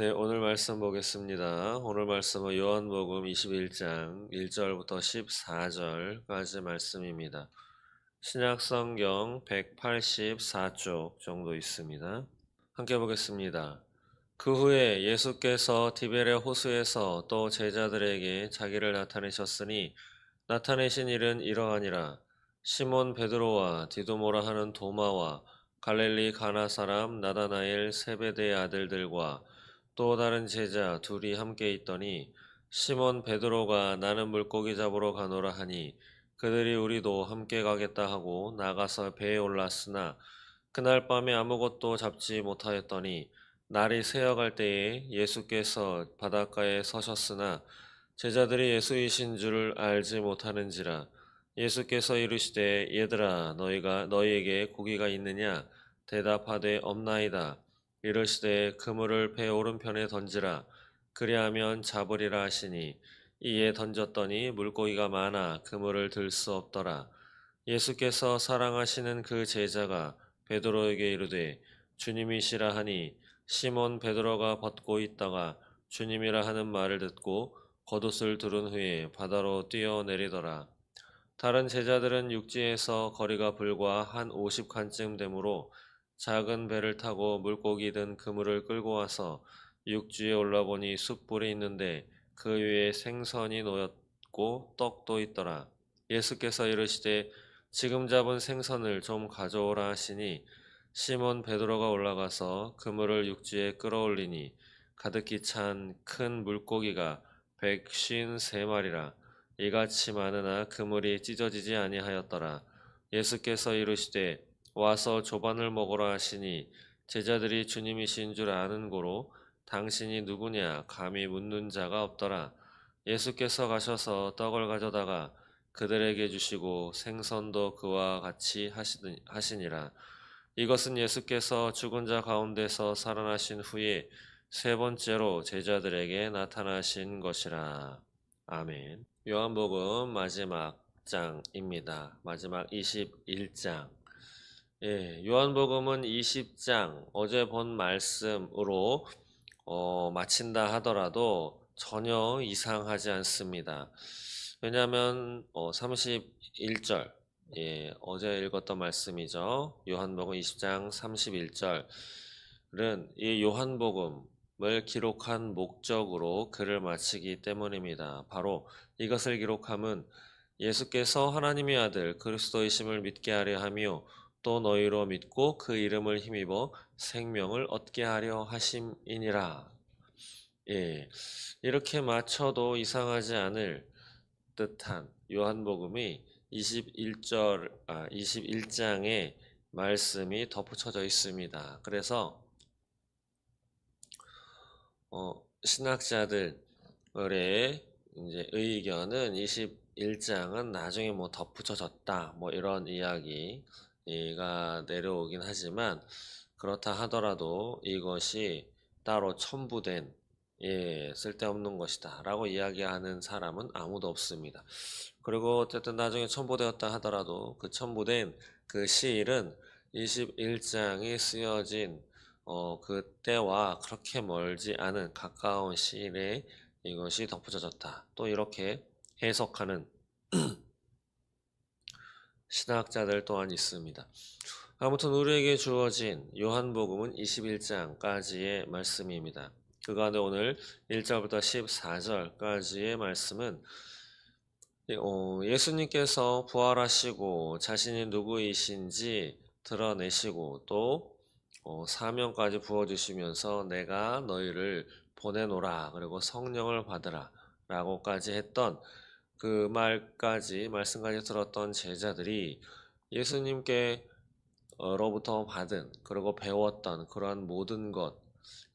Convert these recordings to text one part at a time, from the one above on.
네, 오늘 말씀 보겠습니다. 오늘 말씀은 요한복음 21장 1절부터 14절까지 말씀입니다. 신약 성경 184쪽 정도 있습니다. 함께 보겠습니다. 그 후에 예수께서 디베레 호수에서 또 제자들에게 자기를 나타내셨으니 나타내신 일은 이러하니라. 시몬 베드로와 디도모라 하는 도마와 갈릴리 가나 사람 나다나엘 세베대의 아들들과 또 다른 제자 둘이 함께 있더니 시몬 베드로가 나는 물고기 잡으러 가노라 하니 그들이 우리도 함께 가겠다 하고 나가서 배에 올랐으나 그날 밤에 아무것도 잡지 못하였더니 날이 새어갈 때에 예수께서 바닷가에 서셨으나 제자들이 예수이신 줄을 알지 못하는지라 예수께서 이르시되 얘들아 너희가 너희에게 고기가 있느냐? 대답하되 없나이다 이르시되 그물을 배 오른편에 던지라. 그리하면 잡으리라 하시니 이에 던졌더니 물고기가 많아 그물을 들 수 없더라. 예수께서 사랑하시는 그 제자가 베드로에게 이르되 주님이시라 하니 시몬 베드로가 벗고 있다가 주님이라 하는 말을 듣고 겉옷을 두른 후에 바다로 뛰어내리더라. 다른 제자들은 육지에서 거리가 불과 한 오십 칸쯤 되므로 작은 배를 타고 물고기 든 그물을 끌고 와서 육지에 올라보니 숯불이 있는데 그 위에 생선이 놓였고 떡도 있더라. 예수께서 이르시되 지금 잡은 생선을 좀 가져오라 하시니 시몬 베드로가 올라가서 그물을 육지에 끌어올리니 가득히 찬 큰 물고기가 백쉰 세 마리라 이같이 많으나 그물이 찢어지지 아니하였더라. 예수께서 이르시되 와서 조반을 먹으라 하시니 제자들이 주님이신 줄 아는 고로 당신이 누구냐 감히 묻는 자가 없더라. 예수께서 가셔서 떡을 가져다가 그들에게 주시고 생선도 그와 같이 하시니라. 이것은 예수께서 죽은 자 가운데서 살아나신 후에 세 번째로 제자들에게 나타나신 것이라. 아멘. 요한복음 마지막 장입니다. 마지막 21장. 예, 요한복음은 20장 어제 본 말씀으로 어, 마친다 하더라도 전혀 이상하지 않습니다. 왜냐하면 어, 31절 예, 어제 읽었던 말씀이죠. 요한복음 20장 31절은 이 요한복음을 기록한 목적으로 글을 마치기 때문입니다. 바로 이것을 기록함은 예수께서 하나님의 아들 그리스도이심을 믿게 하려 하며 또 너희로 믿고 그 이름을 힘입어 생명을 얻게 하려 하심이니라. 예, 이렇게 맞춰도 이상하지 않을 듯한 요한복음이 21절, 아, 21장에 말씀이 덧붙여져 있습니다. 그래서 어, 신학자들의 이제 의견은 21장은 나중에 뭐 덧붙여졌다, 뭐 이런 이야기 가 내려오긴 하지만 그렇다 하더라도 이것이 따로 첨부된 예, 쓸데없는 것이다 라고 이야기하는 사람은 아무도 없습니다. 그리고 어쨌든 나중에 첨부되었다 하더라도 그 첨부된 그 시일은 21장이 쓰여진 어, 그때와 그렇게 멀지 않은 가까운 시일에 이것이 덧붙여졌다. 또 이렇게 해석하는 신학자들 또한 있습니다. 아무튼 우리에게 주어진 요한복음은 21장까지의 말씀입니다. 그 가운데 오늘 1절부터 14절까지의 말씀은 어, 예수님께서 부활하시고 자신이 누구이신지 드러내시고 또 어, 사명까지 부어주시면서 내가 너희를 보내노라 그리고 성령을 받으라 라고까지 했던 그 말까지 말씀까지 들었던 제자들이 예수님께 로부터 받은 그리고 배웠던 그러한 모든 것,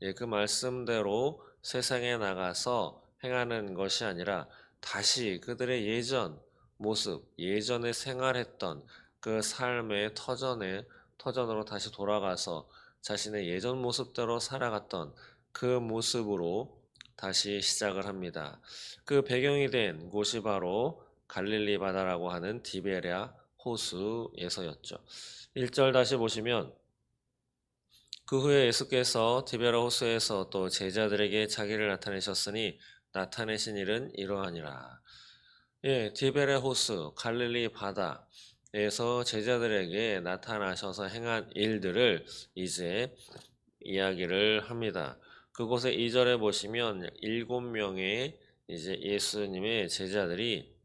예, 그 말씀대로 세상에 나가서 행하는 것이 아니라 다시 그들의 예전 모습, 예전에 생활했던 그 삶의 터전에 터전으로 다시 돌아가서 자신의 예전 모습대로 살아갔던 그 모습으로 다시 시작을 합니다. 그 배경이 된 곳이 바로 갈릴리 바다라고 하는 디베랴 호수에서였죠. 1절 다시 보시면 그 후에 예수께서 디베라 호수에서 또 제자들에게 자기를 나타내셨으니 나타내신 일은 이러하니라. 예, 디베레 호수, 갈릴리 바다에서 제자들에게 나타나셔서 행한 일들을 이제 이야기를 합니다. 그곳에 2절에 보시면 일곱 명의 이제 예수님의 제자들이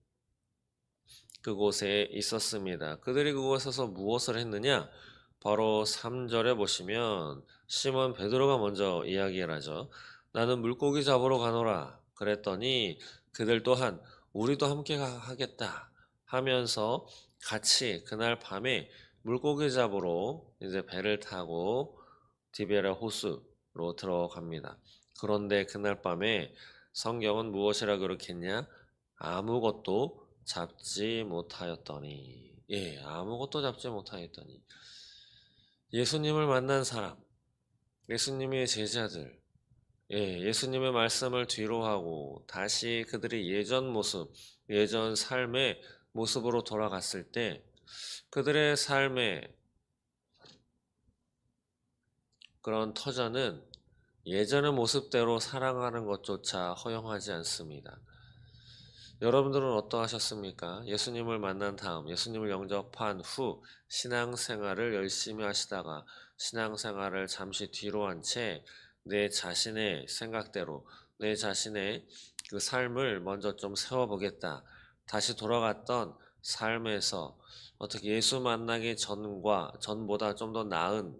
그곳에 있었습니다. 그들이 그곳에서 무엇을 했느냐? 바로 3절에 보시면 시몬 베드로가 먼저 이야기를 하죠. 나는 물고기 잡으러 가노라. 그랬더니 그들 또한 우리도 함께 가- 하겠다 하면서 같이 그날 밤에 물고기 잡으러 이제 배를 타고 디베라 호수 로 들어갑니다. 그런데 그날 밤에 성경은 무엇이라 그렇겠냐? 아무것도 잡지 못하였더니 예, 아무것도 잡지 못하였더니 예수님을 만난 사람, 예수님의 제자들, 예, 예수님의 말씀을 뒤로 하고 다시 그들이 예전 모습, 예전 삶의 모습으로 돌아갔을 때 그들의 삶의 그런 터전은 예전의 모습대로 살아가는 것조차 허용하지 않습니다. 여러분들은 어떠하셨습니까? 예수님을 만난 다음, 예수님을 영접한 후 신앙생활을 열심히 하시다가 신앙생활을 잠시 뒤로 한 채 내 자신의 생각대로 내 자신의 그 삶을 먼저 좀 세워보겠다. 다시 돌아갔던 삶에서 어떻게 예수 만나기 전과 전보다 좀 더 나은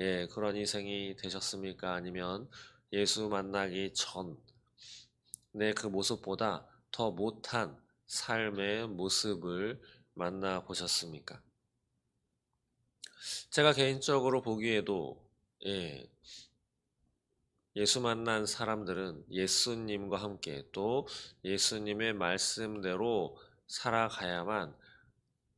예, 그런 인생이 되셨습니까? 아니면 예수 만나기 전내그 모습보다 더 못한 삶의 모습을 만나 보셨습니까? 제가 개인적으로 보기에도 예, 예수 만난 사람들은 예수님과 함께 또 예수님의 말씀대로 살아가야만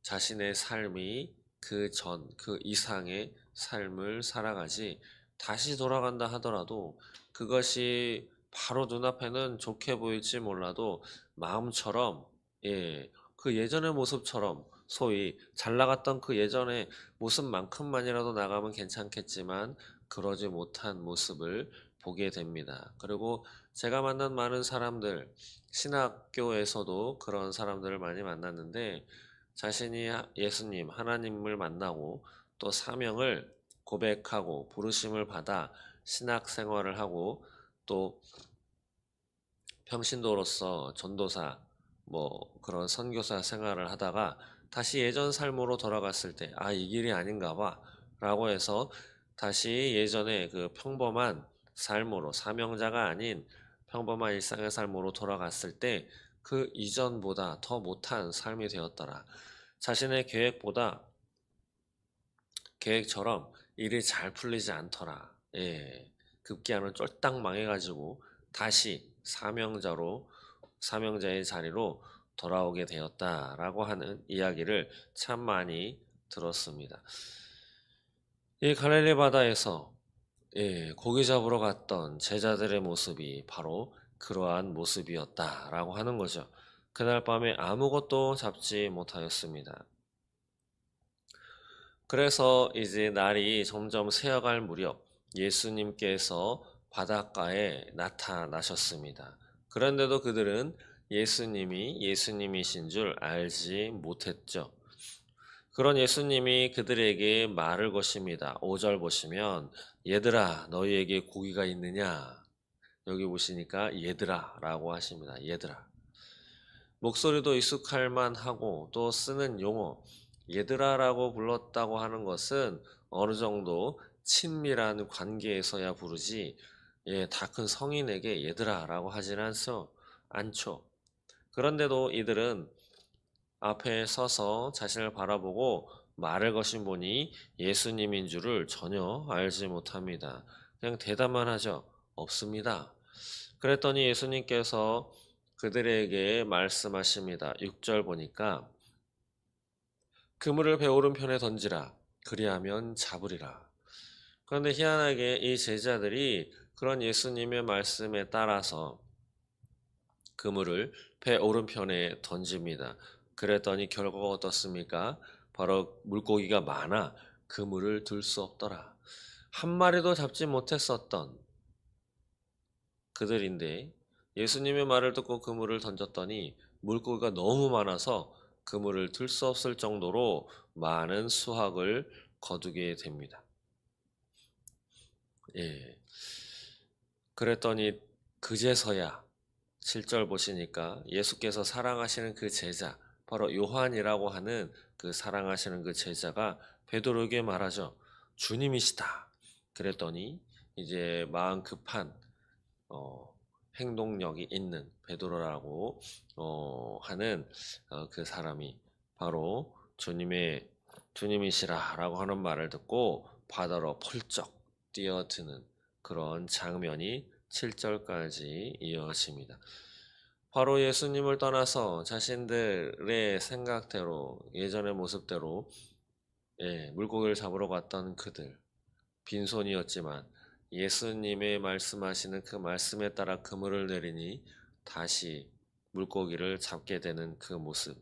자신의 삶이 그 전, 그 이상의 삶을 살아가지 다시 돌아간다 하더라도 그것이 바로 눈앞에는 좋게 보일지 몰라도 마음처럼 예, 그 예전의 모습처럼 소위 잘 나갔던 그 예전의 모습만큼만이라도 나가면 괜찮겠지만 그러지 못한 모습을 보게 됩니다. 그리고 제가 만난 많은 사람들, 신학교에서도 그런 사람들을 많이 만났는데 자신이 하- 예수님, 하나님을 만나고 또 사명을 고백하고 부르심을 받아 신학 생활을 하고 또 평신도로서 전도사 뭐 그런 선교사 생활을 하다가 다시 예전 삶으로 돌아갔을 때 아 이 길이 아닌가 봐라고 해서 다시 예전의 그 평범한 삶으로 사명자가 아닌 평범한 일상의 삶으로 돌아갔을 때 그 이전보다 더 못한 삶이 되었더라. 자신의 계획보다 계획처럼 일이 잘 풀리지 않더라. 예. 급기야는 쫄딱 망해가지고 다시 사명자로 사명자의 자리로 돌아오게 되었다라고 하는 이야기를 참 많이 들었습니다. 이 갈릴리 바다에서 예, 고기 잡으러 갔던 제자들의 모습이 바로 그러한 모습이었다라고 하는 거죠. 그날 밤에 아무것도 잡지 못하였습니다. 그래서 이제 날이 점점 새어갈 무렵 예수님께서 바닷가에 나타나셨습니다. 그런데도 그들은 예수님이 예수님이신 줄 알지 못했죠. 그런 예수님이 그들에게 말을 것입니다. 5절 보시면 얘들아 너희에게 고기가 있느냐? 여기 보시니까 얘들아 라고 하십니다. 얘들아. 목소리도 익숙할 만하고 또 쓰는 용어 얘들아라고 불렀다고 하는 것은 어느 정도 친밀한 관계에서야 부르지 예, 다 큰 성인에게 얘들아라고 하진 않소, 않죠. 그런데도 이들은 앞에 서서 자신을 바라보고 말을 거신 분이 예수님인 줄을 전혀 알지 못합니다. 그냥 대답만 하죠. 없습니다. 그랬더니 예수님께서 그들에게 말씀하십니다. 6절 보니까 그물을 배 오른 편에 던지라. 그리하면 잡으리라. 그런데 희한하게 이 제자들이 그런 예수님의 말씀에 따라서 그물을 배 오른편에 던집니다. 그랬더니 결과가 어떻습니까? 바로 물고기가 많아 그물을 들 수 없더라. 한 마리도 잡지 못했었던 그들인데 예수님의 말을 듣고 그물을 던졌더니 물고기가 너무 많아서 그물을 들수 없을 정도로 많은 수확을 거두게 됩니다. 예. 그랬더니 그제서야 7절 보시니까 예수께서 사랑하시는 그 제자, 바로 요한이라고 하는 그 사랑하시는 그 제자가 베드로에게 말하죠. 주님이시다. 그랬더니 이제 마음 급한 어, 행동력이 있는 베드로라고 어, 하는 어, 그 사람이 바로 주님의 주님이시라라고 하는 말을 듣고 바다로 펄쩍 뛰어드는 그런 장면이 7절까지 이어집니다. 바로 예수님을 떠나서 자신들의 생각대로 예전의 모습대로 예, 물고기를 잡으러 갔던 그들 빈손이었지만 예수님의 말씀하시는 그 말씀에 따라 그물을 내리니 다시 물고기를 잡게 되는 그 모습.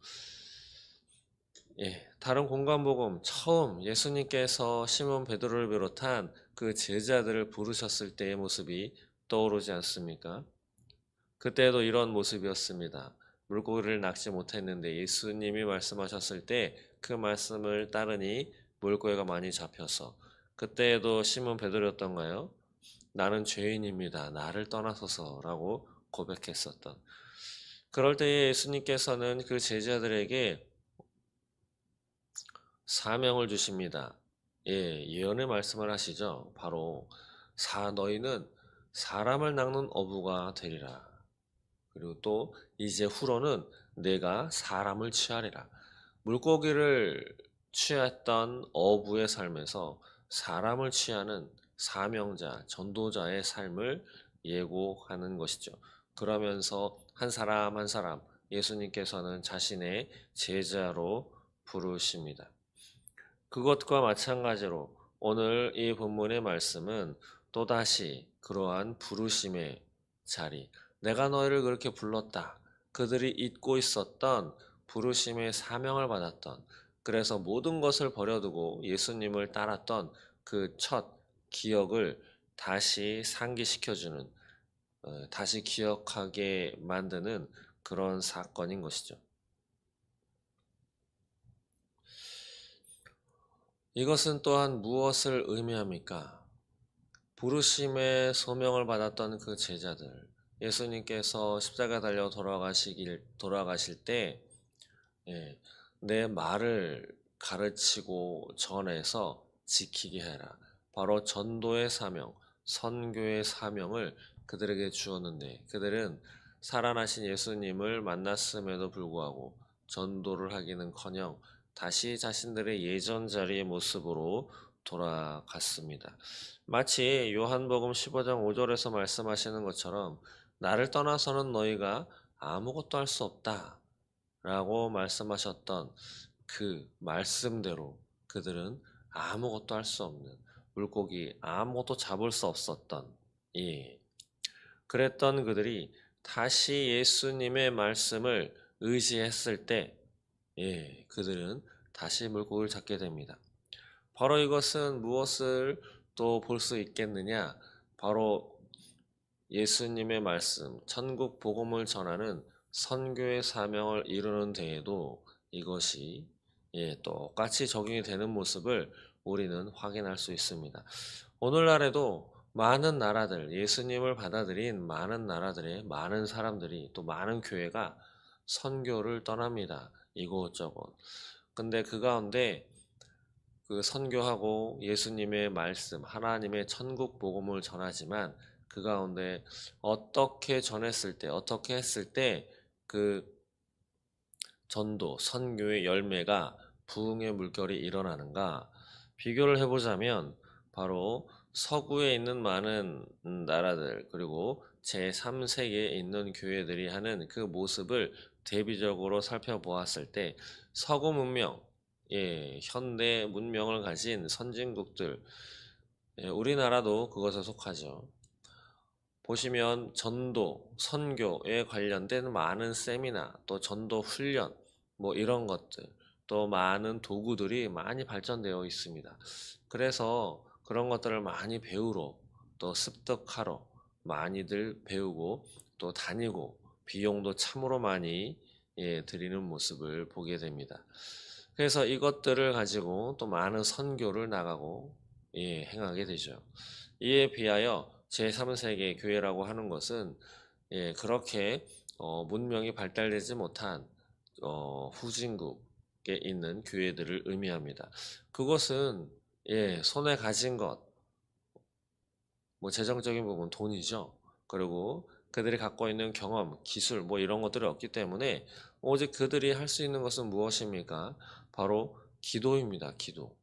예, 다른 공간복음 처음 예수님께서 시몬 베드로를 비롯한 그 제자들을 부르셨을 때의 모습이 떠오르지 않습니까? 그때도 이런 모습이었습니다. 물고기를 낚지 못했는데 예수님이 말씀하셨을 때 그 말씀을 따르니 물고기가 많이 잡혀서 그때에도 시몬 베드로였던가요? 나는 죄인입니다. 나를 떠나소서라고 고백했었던. 그럴 때에 예수님께서는 그 제자들에게 사명을 주십니다. 예, 예언의 말씀을 하시죠. 바로 사 너희는 사람을 낚는 어부가 되리라. 그리고 또 이제 후로는 내가 사람을 취하리라. 물고기를 취했던 어부의 삶에서 사람을 취하는 사명자, 전도자의 삶을 예고하는 것이죠. 그러면서 한 사람 한 사람 예수님께서는 자신의 제자로 부르십니다. 그것과 마찬가지로 오늘 이 본문의 말씀은 또다시 그러한 부르심의 자리, 내가 너희를 그렇게 불렀다. 그들이 잊고 있었던 부르심의 사명을 받았던 그래서 모든 것을 버려두고 예수님을 따랐던 그 첫 기억을 다시 상기시켜주는 어, 다시 기억하게 만드는 그런 사건인 것이죠. 이것은 또한 무엇을 의미합니까? 부르심의 소명을 받았던 그 제자들, 예수님께서 십자가 달려 돌아가시길 돌아가실 때, 예, 내 말을 가르치고 전해서 지키게 해라. 바로 전도의 사명, 선교의 사명을 그들에게 주었는데, 그들은 살아나신 예수님을 만났음에도 불구하고 전도를 하기는커녕 다시 자신들의 예전 자리의 모습으로 돌아갔습니다. 마치 요한복음 15장 5절에서 말씀하시는 것처럼 나를 떠나서는 너희가 아무것도 할 수 없다. 라고 말씀하셨던 그 말씀대로 그들은 아무것도 할 수 없는 물고기 아무것도 잡을 수 없었던 예. 그랬던 그들이 다시 예수님의 말씀을 의지했을 때 예, 그들은 다시 물고기를 잡게 됩니다. 바로 이것은 무엇을 또 볼 수 있겠느냐? 바로 예수님의 말씀, 천국 복음을 전하는 선교의 사명을 이루는 데에도 이것이 예, 똑같이 적용이 되는 모습을 우리는 확인할 수 있습니다. 오늘날에도 많은 나라들, 예수님을 받아들인 많은 나라들의 많은 사람들이 또 많은 교회가 선교를 떠납니다. 이곳저곳. 근데 그 가운데 그 선교하고 예수님의 말씀, 하나님의 천국 복음을 전하지만 그 가운데 어떻게 전했을 때, 어떻게 했을 때 그 전도, 선교의 열매가 부흥의 물결이 일어나는가? 비교를 해보자면 바로 서구에 있는 많은 나라들 그리고 제3세계에 있는 교회들이 하는 그 모습을 대비적으로 살펴보았을 때 서구 문명, 예, 현대 문명을 가진 선진국들, 예, 우리나라도 그것에 속하죠. 보시면 전도, 선교에 관련된 많은 세미나, 또 전도 훈련, 뭐 이런 것들, 또 많은 도구들이 많이 발전되어 있습니다. 그래서 그런 것들을 많이 배우러 또 습득하러 많이들 배우고 또 다니고 비용도 참으로 많이 예, 드리는 모습을 보게 됩니다. 그래서 이것들을 가지고 또 많은 선교를 나가고 예, 행하게 되죠. 이에 비하여 제3세계 교회라고 하는 것은 예, 그렇게 어, 문명이 발달되지 못한 어, 후진국에 있는 교회들을 의미합니다. 그것은 예, 손에 가진 것, 뭐 재정적인 부분 돈이죠. 그리고 그들이 갖고 있는 경험, 기술 뭐 이런 것들이 없기 때문에 오직 그들이 할 수 있는 것은 무엇입니까? 바로 기도입니다. 기도.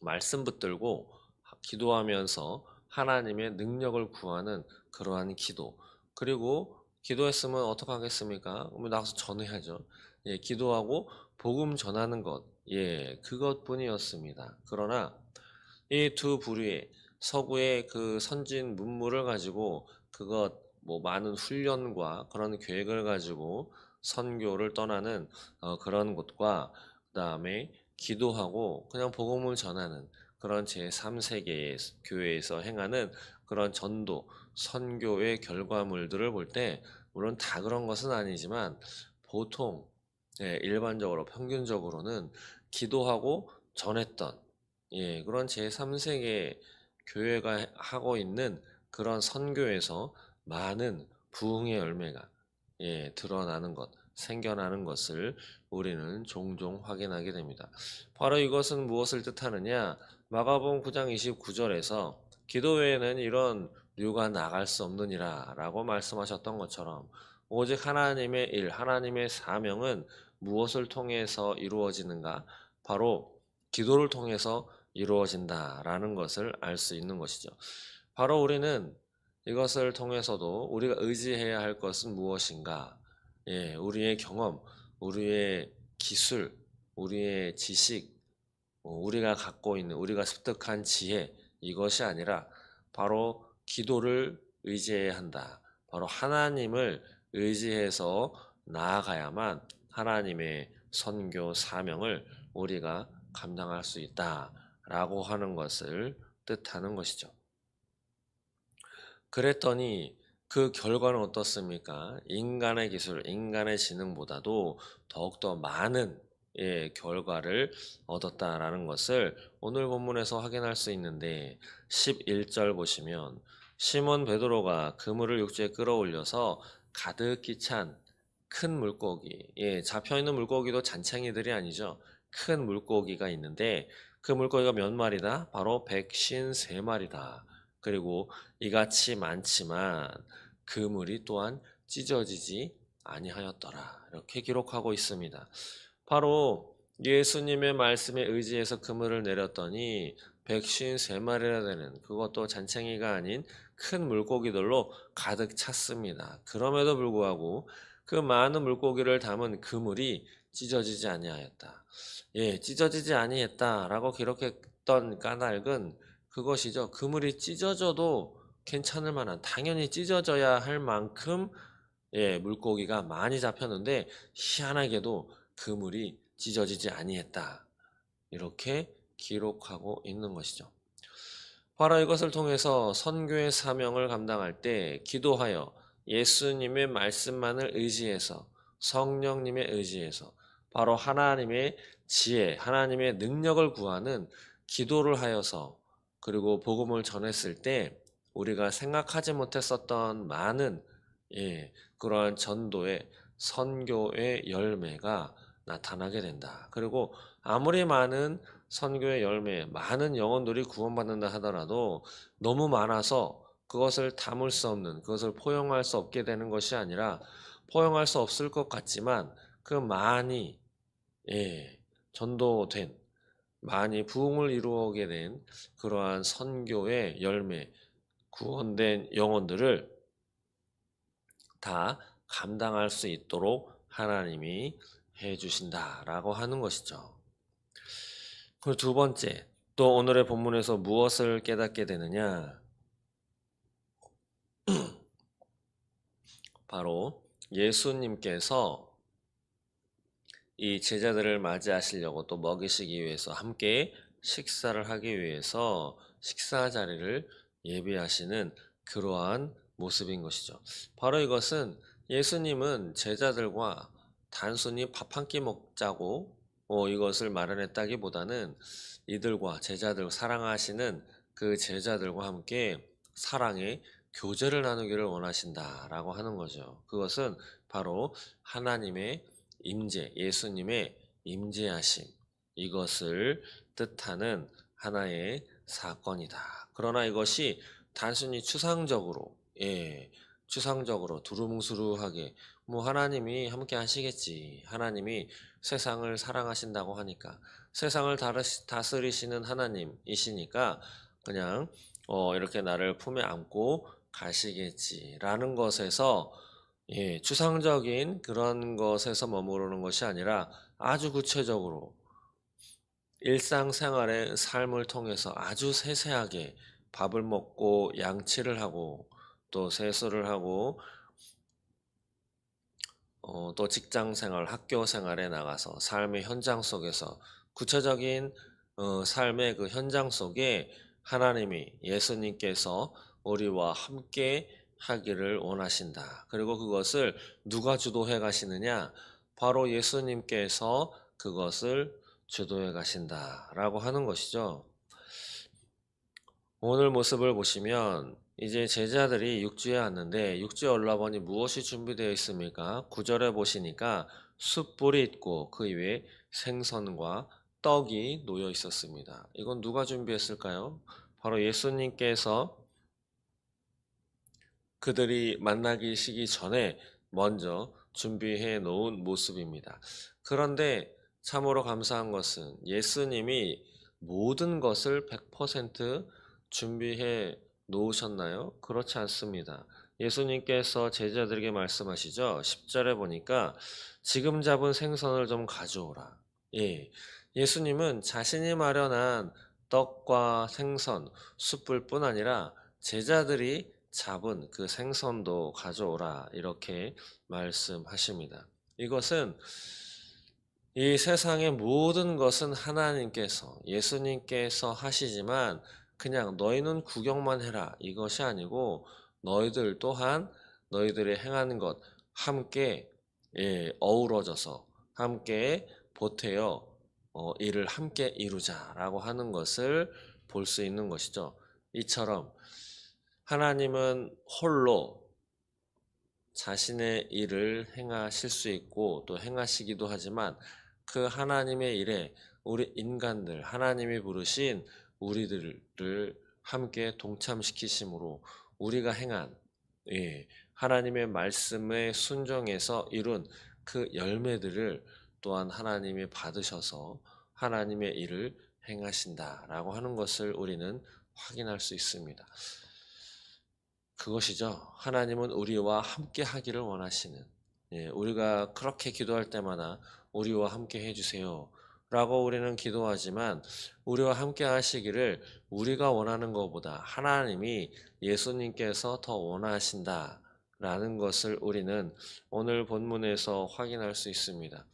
말씀 붙들고 기도하면서 하나님의 능력을 구하는 그러한 기도. 그리고 기도했으면 어떻게 하겠습니까? 나가서 전해야죠. 예, 기도하고 복음 전하는 것. 예, 그것뿐이었습니다. 그러나 이 두 부류의 서구의 그 선진 문물을 가지고 그것 뭐 많은 훈련과 그런 계획을 가지고 선교를 떠나는 어, 그런 곳과 그다음에 기도하고 그냥 복음을 전하는 그런 제3세계의 교회에서 행하는 그런 전도, 선교의 결과물들을 볼 때 물론 다 그런 것은 아니지만 보통 예, 일반적으로 평균적으로는 기도하고 전했던 예, 그런 제3세계 교회가 하고 있는 그런 선교에서 많은 부흥의 열매가 예, 드러나는 것, 생겨나는 것을 우리는 종종 확인하게 됩니다. 바로 이것은 무엇을 뜻하느냐? 마가복음 9장 29절에서 기도 외에는 이런 류가 나갈 수 없느니라 라고 말씀하셨던 것처럼 오직 하나님의 일, 하나님의 사명은 무엇을 통해서 이루어지는가? 바로 기도를 통해서 이루어진다라는 것을 알 수 있는 것이죠. 바로 우리는 이것을 통해서도 우리가 의지해야 할 것은 무엇인가? 예, 우리의 경험, 우리의 기술, 우리의 지식, 어, 우리가 갖고 있는 우리가 습득한 지혜 이것이 아니라 바로 기도를 의지해야 한다. 바로 하나님을 의지해서 나아가야만 하나님의 선교 사명을 우리가 감당할 수 있다라고 하는 것을 뜻하는 것이죠. 그랬더니 그 결과는 어떻습니까? 인간의 기술, 인간의 지능보다도 더욱더 많은 예, 결과를 얻었다라는 것을 오늘 본문에서 확인할 수 있는데 11절 보시면 시몬 베드로가 그물을 육지에 끌어올려서 가득히 찬 큰 물고기, 예, 잡혀 있는 물고기도 잔챙이들이 아니죠. 큰 물고기가 있는데 그 물고기가 몇 마리다? 바로 153마리다. 그리고 이같이 많지만 그물이 또한 찢어지지 아니하였더라. 이렇게 기록하고 있습니다. 바로 예수님의 말씀에 의지해서 그물을 내렸더니 153마리나 되는 그것도 잔챙이가 아닌 큰 물고기들로 가득 찼습니다. 그럼에도 불구하고 그 많은 물고기를 담은 그물이 찢어지지 아니하였다. 예, 찢어지지 아니했다라고 기록했던 까닭은 그것이죠. 그물이 찢어져도 괜찮을 만한 당연히 찢어져야 할 만큼 예, 물고기가 많이 잡혔는데 희한하게도 그물이 찢어지지 아니했다. 이렇게 기록하고 있는 것이죠. 바로 이것을 통해서 선교의 사명을 감당할 때 기도하여 예수님의 말씀만을 의지해서 성령님의 의지해서 바로 하나님의 지혜, 하나님의 능력을 구하는 기도를 하여서 그리고 복음을 전했을 때 우리가 생각하지 못했었던 많은 예, 그러한 전도의 선교의 열매가 나타나게 된다. 그리고 아무리 많은 선교의 열매, 많은 영혼들이 구원받는다 하더라도 너무 많아서 그것을 담을 수 없는, 그것을 포용할 수 없게 되는 것이 아니라 포용할 수 없을 것 같지만 그 많이 예, 전도된 많이 부흥을 이루게 된 그러한 선교의 열매, 구원된 영혼들을 다 감당할 수 있도록 하나님이 해 주신다라고 하는 것이죠. 그두 번째, 또 오늘의 본문에서 무엇을 깨닫게 되느냐? 바로 예수님께서 이 제자들을 맞이하시려고 또 먹이시기 위해서 함께 식사를 하기 위해서 식사 자리를 예비하시는 그러한 모습인 것이죠. 바로 이것은 예수님은 제자들과 단순히 밥 한 끼 먹자고 어, 이것을 마련했다기보다는 이들과 제자들 사랑하시는 그 제자들과 함께 사랑의 교제를 나누기를 원하신다라고 하는 거죠. 그것은 바로 하나님의 임재, 예수님의 임재하심 이것을 뜻하는 하나의 사건이다. 그러나 이것이 단순히 추상적으로 예, 추상적으로 두루뭉술하게 뭐 하나님이 함께 하시겠지. 하나님이 세상을 사랑하신다고 하니까 세상을 다스리시는 하나님이시니까 그냥 어, 이렇게 나를 품에 안고 가시겠지라는 것에서 예, 추상적인 그런 것에서 머무르는 것이 아니라 아주 구체적으로 일상생활의 삶을 통해서 아주 세세하게 밥을 먹고 양치를 하고 또 세수를 하고 어, 또 직장 생활, 학교 생활에 나가서 삶의 현장 속에서 구체적인 어, 삶의 그 현장 속에 하나님이 예수님께서 우리와 함께 하기를 원하신다. 그리고 그것을 누가 주도해 가시느냐? 바로 예수님께서 그것을 주도해 가신다라고 하는 것이죠. 오늘 모습을 보시면 이제 제자들이 육지에 왔는데 육지에 올라보니 무엇이 준비되어 있습니까? 구절에 보시니까 숯불이 있고 그 위에 생선과 떡이 놓여 있었습니다. 이건 누가 준비했을까요? 바로 예수님께서 그들이 만나기 시기 전에 먼저 준비해 놓은 모습입니다. 그런데 참으로 감사한 것은 예수님이 모든 것을 100% 준비해 놓으셨나요? 그렇지 않습니다. 예수님께서 제자들에게 말씀하시죠. 10절에 보니까 지금 잡은 생선을 좀 가져오라. 예. 예수님은 자신이 마련한 떡과 생선, 숯불뿐 아니라 제자들이 잡은 그 생선도 가져오라. 이렇게 말씀하십니다. 이것은 이 세상의 모든 것은 하나님께서, 예수님께서 하시지만 그냥 너희는 구경만 해라. 이것이 아니고 너희들 또한 너희들이 행하는 것 함께 예, 어우러져서 함께 보태어 어, 일을 함께 이루자라고 하는 것을 볼 수 있는 것이죠. 이처럼 하나님은 홀로 자신의 일을 행하실 수 있고 또 행하시기도 하지만 그 하나님의 일에 우리 인간들 하나님이 부르신 우리들을 함께 동참시키심으로 우리가 행한 예, 하나님의 말씀에 순종해서 이룬 그 열매들을 또한 하나님이 받으셔서 하나님의 일을 행하신다라고 하는 것을 우리는 확인할 수 있습니다. 그것이죠. 하나님은 우리와 함께 하기를 원하시는 예, 우리가 그렇게 기도할 때마다 우리와 함께 해주세요. 라고 우리는 기도하지만 우리와 함께 하시기를 우리가 원하는 것보다 하나님이 예수님께서 더 원하신다 라는 것을 우리는 오늘 본문에서 확인할 수 있습니다.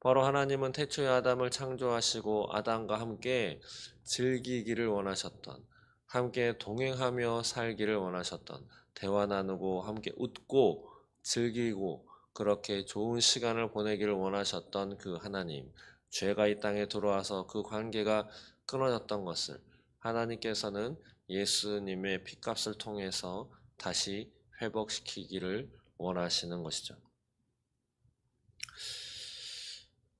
바로 하나님은 태초에 아담을 창조하시고 아담과 함께 즐기기를 원하셨던 함께 동행하며 살기를 원하셨던 대화 나누고 함께 웃고 즐기고 그렇게 좋은 시간을 보내기를 원하셨던 그 하나님 죄가 이 땅에 들어와서 그 관계가 끊어졌던 것을 하나님께서는 예수님의 피값을 통해서 다시 회복시키기를 원하시는 것이죠.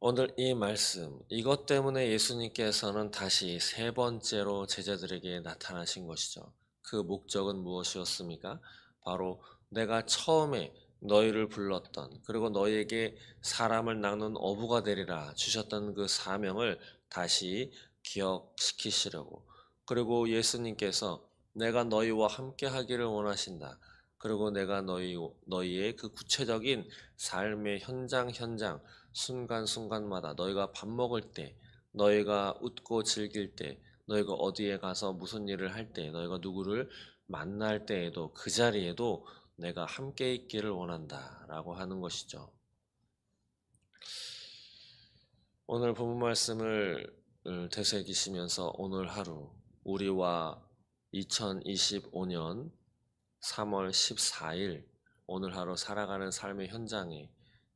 오늘 이 말씀, 이것 때문에 예수님께서는 다시 세 번째로 제자들에게 나타나신 것이죠. 그 목적은 무엇이었습니까? 바로 내가 처음에 너희를 불렀던 그리고 너희에게 사람을 낚는 어부가 되리라 주셨던 그 사명을 다시 기억시키시려고 그리고 예수님께서 내가 너희와 함께 하기를 원하신다. 그리고 내가 너희 너희의 그 구체적인 삶의 현장 현장 순간순간마다 너희가 밥 먹을 때 너희가 웃고 즐길 때 너희가 어디에 가서 무슨 일을 할 때 너희가 누구를 만날 때에도 그 자리에도 내가 함께 있기를 원한다 라고 하는 것이죠. 오늘 본문 말씀을 되새기시면서 오늘 하루 우리와 2025년 3월 14일 오늘 하루 살아가는 삶의 현장에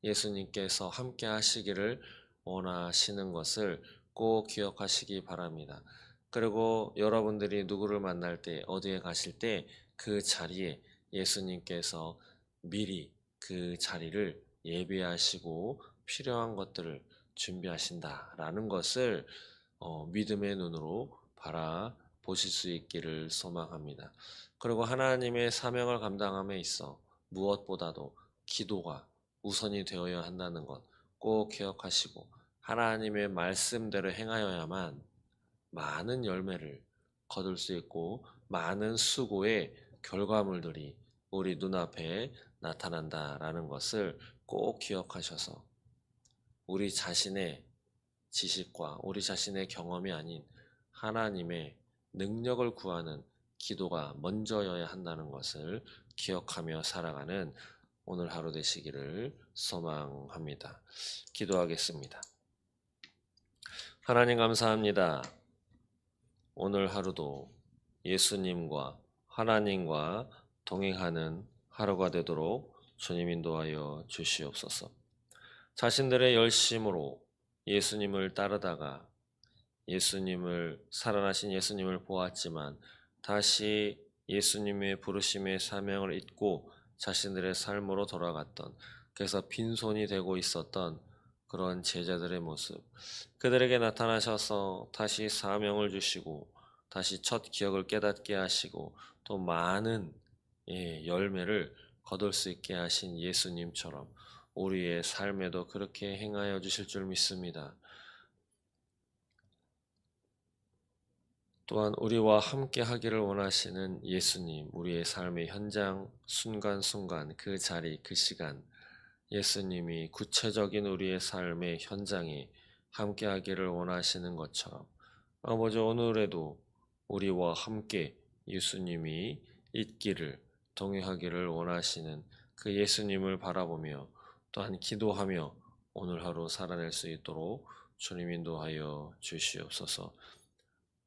예수님께서 함께 하시기를 원하시는 것을 꼭 기억하시기 바랍니다. 그리고 여러분들이 누구를 만날 때 어디에 가실 때 그 자리에 예수님께서 미리 그 자리를 예비하시고 필요한 것들을 준비하신다라는 것을 어, 믿음의 눈으로 바라보실 수 있기를 소망합니다. 그리고 하나님의 사명을 감당함에 있어 무엇보다도 기도가 우선이 되어야 한다는 것 꼭 기억하시고 하나님의 말씀대로 행하여야만 많은 열매를 거둘 수 있고 많은 수고의 결과물들이 우리 눈앞에 나타난다라는 것을 꼭 기억하셔서 우리 자신의 지식과 우리 자신의 경험이 아닌 하나님의 능력을 구하는 기도가 먼저여야 한다는 것을 기억하며 살아가는 오늘 하루 되시기를 소망합니다. 기도하겠습니다. 하나님 감사합니다. 오늘 하루도 예수님과 하나님과 동행하는 하루가 되도록 주님 인도하여 주시옵소서. 자신들의 열심으로 예수님을 따르다가 예수님을 살아나신 예수님을 보았지만 다시 예수님의 부르심의 사명을 잊고 자신들의 삶으로 돌아갔던 그래서 빈손이 되고 있었던 그런 제자들의 모습 그들에게 나타나셔서 다시 사명을 주시고 다시 첫 기억을 깨닫게 하시고 또 많은 예, 열매를 거둘 수 있게 하신 예수님처럼 우리의 삶에도 그렇게 행하여 주실 줄 믿습니다. 또한 우리와 함께 하기를 원하시는 예수님, 우리의 삶의 현장, 순간순간, 그 자리, 그 시간, 예수님이 구체적인 우리의 삶의 현장에 함께 하기를 원하시는 것처럼 아버지 오늘에도 우리와 함께 예수님이 있기를 동행하기를 원하시는 그 예수님을 바라보며 또한 기도하며 오늘 하루 살아낼 수 있도록 주님 인도하여 주시옵소서.